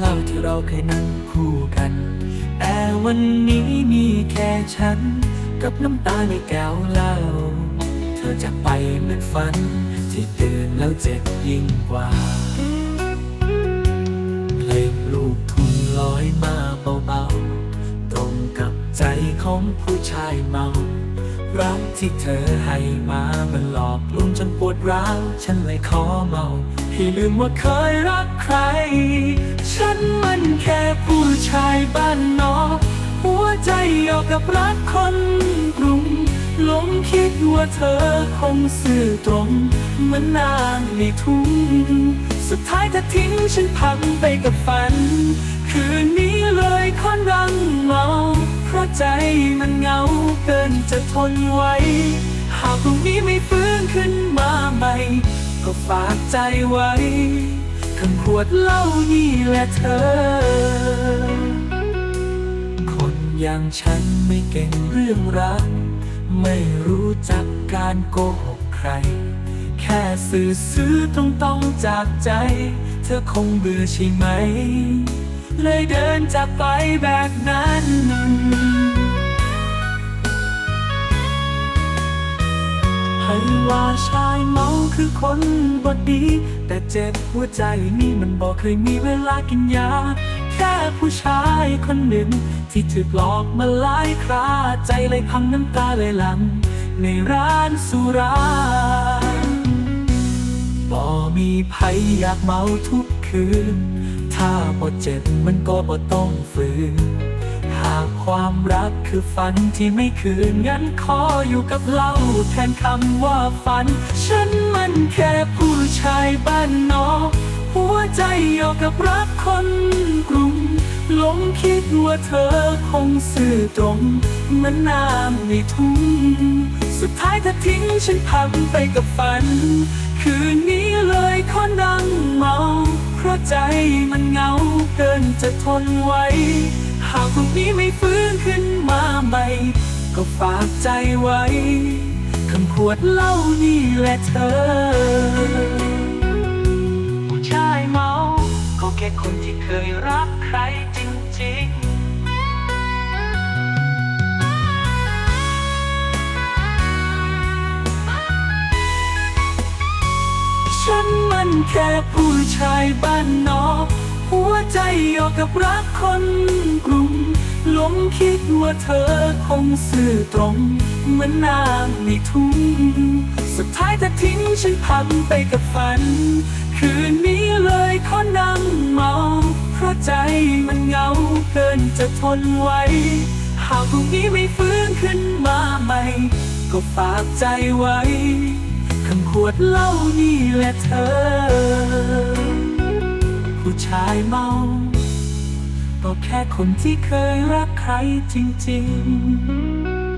เล้าที่เราเคยนั่งคู่กัน แต่วันนี้มีแค่ฉัน กับน้ำตาในแก้วเหล้าเธอจะไปเหมือนฝัน ที่ตื่นแล้วเจ็บยิ่งกว่าเพลงลูกทุ่งลอยมาเบาๆ ตรงกับใจของผู้ชายเมารักที่เธอให้มามันหลอกลวงจนปวดร้าว ฉันเลยขอเมา ให้ลืมว่าเคยรักใคร แค่ผู้ชายบ้านนอกหัวใจออกกับรักคนกรุงหลงคิดว่าเธอคงซื่อตรงเหมือนนางในทุ่ง สุดท้ายเธอทิ้งฉันพังไปกับฝัน คืนนี้เลยค่อนรังเมาเพราะใจมันเหงาเกินจะทนไว้หากพรุ่งนี้ไม่ฟื้นขึ้นมาใหม่ ก็ฝากใจไว้ วดเล้านี่แหละเธอ คนอย่างฉันไม่เก่งเรื่องรัก ไม่รู้จักการโกหกใคร แค่สื่อซื้อตรงต้องจากใจ เธอคงเบื่อใช่ไหม เลยเดินจากไปแบบนั้น ว่าชายเมาคือคนบดดี แต่เจ็บหัวใจนี่มันบอกเคยมีเวลากินยา แค่ผู้ชายคนหนึ่ง ที่ถูกหลอกมาหลายคราใจเลยพังน้ำตาเลยหลัง ในร้านสุราบ่มีภัยอยากเมาทุกคืน ถ้าบ่เจ็บมันก็บ่ต้องฝืนากความรักคือฝันที่ไม่คืนงั้นขออยู่กับเหล้าแทนคำว่าฝัน ฉันมันแค่ผู้ชายบ้านนอกหัวใจอยู่กับรักคนกรุงหลงคิดว่าเธอคงซื่อตรงเหมือนน้ำในทุ่งสุดท้ายเธอทิ้งฉันพังไปกับฝัน คืนนี้เลยขอนั่งเมา เพราะใจมันเหงาเกินจะทนไว้ หากพรุ่งนี้ไม่ฟื้นขึ้นมาใหม่ ก็ฝากใจไว้คำขวดเหล้านี่แหละเธอ ผู้ชายเมาก็แค่คนที่เคยรักใครจริงๆฉันมันแค่ผู้ชายบ้า วใจอมกับรักคนกรุงหลงคิดว่าเธอคงซื่อตรง เหมือนนางในทุ่ง สุดท้ายเธอทิ้งฉันพังไปกับฝัน คืนนี้เลยขอนั่งเมา เพราะใจมันเหงาเกินจะทนไว้หากพรุ่งนี้ไม่ฟื้นขึ้นมาใหม่ ก็ฝากใจไว้คำขวดเหล้านี่แหละเธอ ผู้ชายเมา แค่คนที่เคยรักใครจริง ๆ